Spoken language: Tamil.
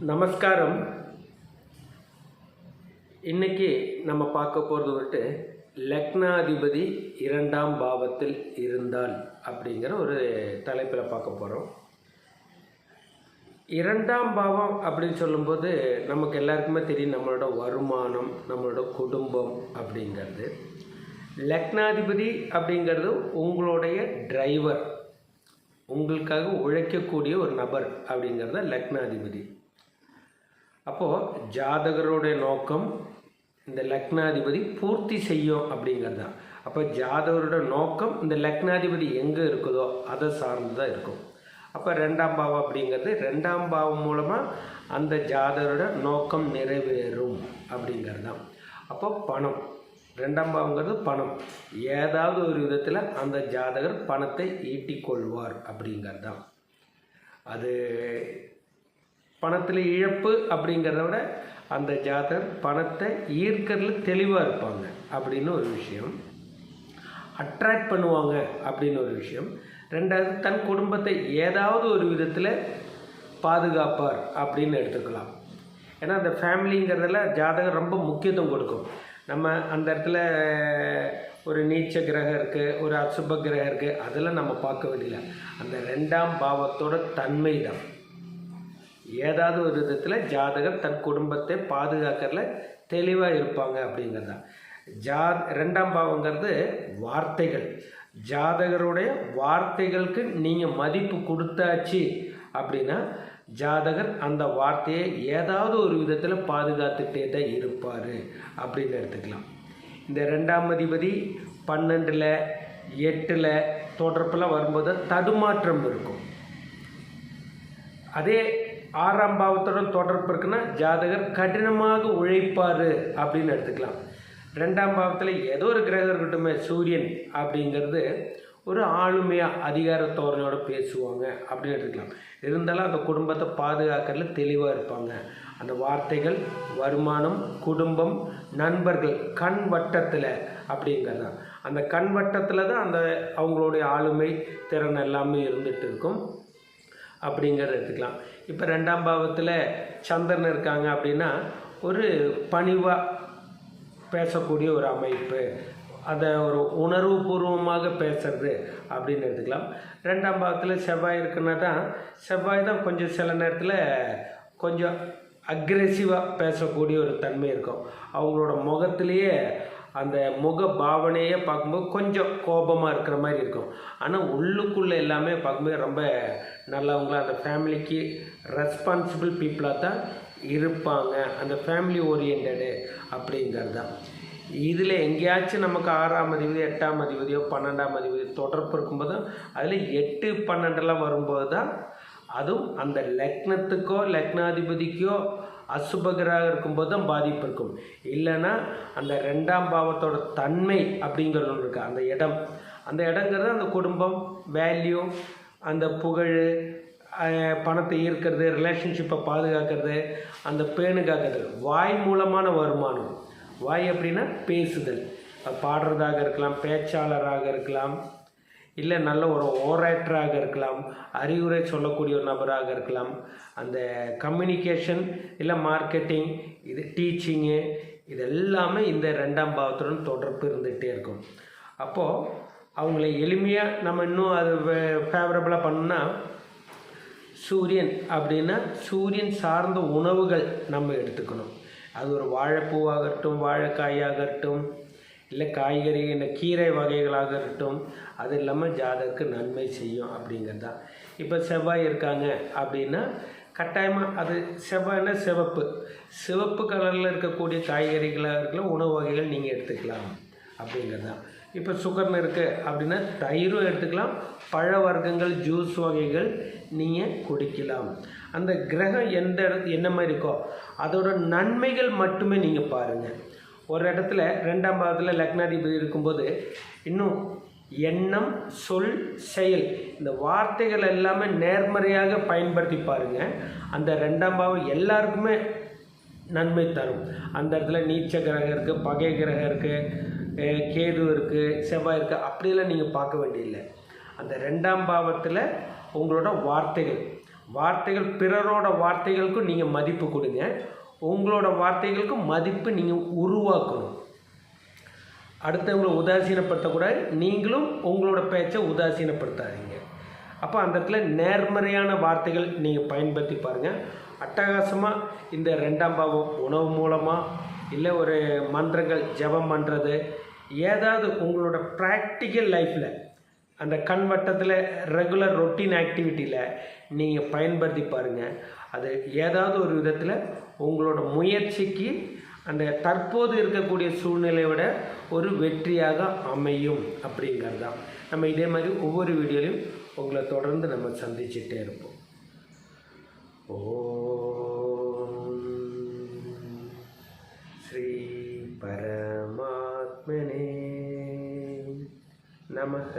நமஸ்காரம். இன்னைக்கு நம்ம பார்க்க போகிறது வந்துட்டு லக்னாதிபதி இரண்டாம் பாவத்தில் இருந்தால் அப்படிங்கிற ஒரு தலைப்பில் பார்க்க போகிறோம் இரண்டாம் பாவம் அப்படின்னு சொல்லும்போது நமக்கு எல்லாருக்குமே தெரியும் நம்மளோட வருமானம் நம்மளோட குடும்பம் அப்படிங்கிறது. லக்னாதிபதி அப்படிங்கிறது உங்களுடைய டிரைவர் உங்களுக்காக உழைக்கக்கூடிய ஒரு நபர் அப்படிங்கிறது லக்னாதிபதி. அப்போது ஜாதகருடைய நோக்கம் இந்த லக்னாதிபதி பூர்த்தி செய்யும் அப்படிங்கிறது தான். அப்போ ஜாதகரோட நோக்கம் இந்த லக்னாதிபதி எங்கே இருக்குதோ அதை சார்ந்து தான் இருக்கும். அப்போ ரெண்டாம் பாவம் அப்படிங்கிறது ரெண்டாம் பாவம் மூலமாக அந்த ஜாதகரோட நோக்கம் நிறைவேறும் அப்படிங்கிறது தான். அப்போ பணம் ரெண்டாம் பாவங்கிறது பணம். ஏதாவது ஒரு விதத்தில் அந்த ஜாதகர் பணத்தை ஈட்டிக்கொள்வார் அப்படிங்கிறது தான். அது பணத்தில் இழப்பு அப்படிங்கிறத விட அந்த ஜாதகர் பணத்தை ஈர்க்கறதுல தெளிவாக இருப்பாங்க அப்படின்னு ஒரு விஷயம். அட்ராக்ட் பண்ணுவாங்க அப்படின்னு ஒரு விஷயம். ரெண்டாவது தன் குடும்பத்தை ஏதாவது ஒரு விதத்தில் பாதுகாப்பார் அப்படின்னு எடுத்துக்கலாம். ஏன்னா அந்த ஃபேமிலிங்கிறதுல ஜாதகம் ரொம்ப முக்கியத்துவம் கொடுக்கும். நம்ம அந்த இடத்துல ஒரு நீச்ச கிரகம் இருக்குது ஒரு அசுப கிரகம் இருக்குது அதெல்லாம் நம்ம பார்க்க வேண்டியல அந்த ரெண்டாம் பாவத்தோட தன்மை தான் ஏதாவது ஒரு விதத்தில் ஜாதகர் தன் குடும்பத்தை பாதுகாக்கிறதுல தெளிவாக இருப்பாங்க அப்படிங்கிறது. தான் ஜா ரெண்டாம் பாவங்கிறது வார்த்தைகள். ஜாதகருடைய வார்த்தைகளுக்கு நீங்கள் மதிப்பு கொடுத்தாச்சு அப்படின்னா ஜாதகர் அந்த வார்த்தையை ஏதாவது ஒரு விதத்தில் பாதுகாத்துட்டே தான் இருப்பார் அப்படின்னு எடுத்துக்கலாம். இந்த ரெண்டாம் அதிபதி பன்னெண்டில் எட்டில் தொடர்பில் வரும்போது தடுமாற்றம் இருக்கும். அதே ஆறாம் பாவத்துடன் தொடர்பு இருக்குன்னா ஜாதகர் கடினமாக உழைப்பார் அப்படின்னு எடுத்துக்கலாம். ரெண்டாம் பாவத்தில் ஏதோ ஒரு கிரகம் இருக்கட்டுமே சூரியன் அப்படிங்கிறது ஒரு ஆளுமையாக அதிகார தோரணையோடு பேசுவாங்க அப்படின்னு எடுத்துக்கலாம். இருந்தாலும் அந்த குடும்பத்தை பாதுகாக்கிறதுல தெளிவாக இருப்பாங்க. அந்த வார்த்தைகள் வருமானம் குடும்பம் நண்பர்கள் கண் வட்டத்தில் அப்படிங்கிறது தான். அந்த கண் வட்டத்தில் தான் அந்த அவங்களுடைய ஆளுமை திறன் எல்லாமே இருந்துகிட்டு இருக்கும். அப்படிங்கிறத எடுத்துக்கலாம். இப்போ ரெண்டாம் பாவத்தில் சந்திரன் இருக்காங்க அப்படின்னா ஒரு பணிவாக பேசக்கூடிய ஒரு அமைப்பு அதை ஒரு உணர்வுபூர்வமாக பேசுறது அப்படின்னு எடுத்துக்கலாம். ரெண்டாம் பாவத்தில் செவ்வாய் இருக்குன்னா தான் செவ்வாய் தான் கொஞ்சம் சில நேரத்தில் கொஞ்சம் அக்ரெசிவாக பேசக்கூடிய ஒரு தன்மை இருக்கும். அவங்களோட முகத்திலேயே அந்த முக பாவனையே பார்க்கும்போது கொஞ்சம் கோபமாக இருக்கிற மாதிரி இருக்கும். ஆனால் உள்ளுக்குள்ளே எல்லாமே பார்க்கும்போது ரொம்ப நல்லவங்களா அந்த ஃபேமிலிக்கு ரெஸ்பான்சிபிள் பீப்புளாக தான் இருப்பாங்க. அந்த ஃபேமிலி ஓரியன்டு அப்படிங்கிறது தான் இதில் எங்கேயாச்சும் நமக்கு ஆறாம் அதிபதி எட்டாம் அதிபதியோ பன்னெண்டாம் அதிபதி தொடர்பு இருக்கும்போது அதில் எட்டு பன்னெண்டெல்லாம் வரும்போது தான் அதுவும் அந்த லக்னத்துக்கோ லக்னாதிபதிக்கோ அசுபகராக இருக்கும்போது தான் பாதிப்பு இருக்கும். இல்லைன்னா அந்த ரெண்டாம் பாவத்தோட தன்மை அப்படிங்கிறது ஒன்று இருக்குது அந்த இடம். அந்த இடங்கிறது அந்த குடும்பம் வேல்யூ அந்த புகழ் பணத்தை ஈர்க்கிறது ரிலேஷன்ஷிப்பை பாதுகாக்கிறது அந்த பேணு காக்கிறது வாய் மூலமான வருமானம். வாய் அப்படின்னா பேசுதல். பாடுறதாக இருக்கலாம் பேச்சாளராக இருக்கலாம் இல்லை நல்ல ஒரு ஓரேட்டராக இருக்கலாம் அறிவுரை சொல்லக்கூடிய ஒரு நபராக இருக்கலாம். அந்த கம்யூனிகேஷன் இல்லை மார்க்கெட்டிங் இது டீச்சிங்கு இது எல்லாமே இந்த ரெண்டாம் பாவத்துடன் தொடர்பு இருந்துகிட்டே இருக்கும். அப்போது அவங்கள எளிமையாக நம்ம இன்னும் அது ஃபேவரபுளாக பண்ணோம்னா சூரியன் அப்படின்னா சூரியன் சார்ந்த உணவுகள் நம்ம எடுத்துக்கணும். அது ஒரு வாழைப்பூவாகட்டும் வாழைக்காயாகட்டும் இல்லை காய்கறி இந்த கீரை வகைகளாக இருக்கட்டும் அது இல்லாமல் ஜாதகருக்கு நன்மை செய்யும் அப்படிங்கிறது. தான் இப்போ செவ்வாய் இருக்காங்க அப்படின்னா கட்டாயமாக அது செவ்வாய்னா சிவப்பு. சிவப்பு கலரில் இருக்கக்கூடிய காய்கறிகளாக இருக்கலாம் உணவு வகைகள் நீங்கள் எடுத்துக்கலாம் அப்படிங்கிறது. தான் இப்போ சுகர்னு இருக்குது அப்படின்னா தயிரும் எடுத்துக்கலாம் பழ வர்க்கங்கள் ஜூஸ் வகைகள் நீங்கள் குடிக்கலாம். அந்த கிரகம் எந்த இடத்து என்ன மாதிரி இருக்கோ அதோட நன்மைகள் மட்டுமே நீங்கள் பாருங்கள் ஒரு இடத்துல ரெண்டாம் பாவத்தில் லக்னாதிபதி இருக்கும்போது இன்னும் எண்ணம் சொல் செயல் இந்த வார்த்தைகள் எல்லாமே நேர்மறையாக பயன்படுத்தி பாருங்கள் அந்த ரெண்டாம் பாவம் எல்லாருக்குமே நன்மை தரும். அந்த இடத்துல நீச்ச கிரகம் இருக்குது பகை கிரகம் இருக்குது கேது இருக்குது செவ்வாய் இருக்குது அப்படியெல்லாம் நீங்கள் பார்க்க வேண்டியதில்லை. அந்த ரெண்டாம் பாவத்தில் உங்களோட வார்த்தைகள் வார்த்தைகள் பிறரோட வார்த்தைகளுக்கும் நீங்கள் மதிப்பு கொடுங்க. உங்களோட வார்த்தைகளுக்கும் மதிப்பு நீங்கள் உருவாக்கணும். அடுத்தவங்களை உதாசீனப்படுத்தக்கூடாது. நீங்களும் உங்களோட பேச்சை உதாசீனப்படுத்தாதீங்க. அப்போ அந்த இடத்துல நேர்மறையான வார்த்தைகள் நீங்கள் பயன்படுத்தி பாருங்கள் அட்டகாசமாக இந்த ரெண்டாம் பாவம் உணவு மூலமாக இல்லை ஒரு மன்றங்கள் ஜெபம் பண்ணுறது ஏதாவது உங்களோட ப்ராக்டிக்கல் லைஃப்பில் அந்த கண்வட்டத்தில் ரெகுலர் ரொட்டீன் ஆக்டிவிட்டியில் நீங்கள் பயன்படுத்தி பாருங்கள் அது ஏதாவது ஒரு விதத்தில் உங்களோட முயற்சிக்கு அந்த தற்போது இருக்கக்கூடிய சூழ்நிலையை விட ஒரு வெற்றியாக அமையும் அப்படிங்கிறது தான் நம்ம இதே மாதிரி ஒவ்வொரு வீடியோலையும் உங்களை தொடர்ந்து நம்ம சந்திச்சுட்டே இருப்போம். ஓ ஸ்ரீ பரமாத்மனே நமக.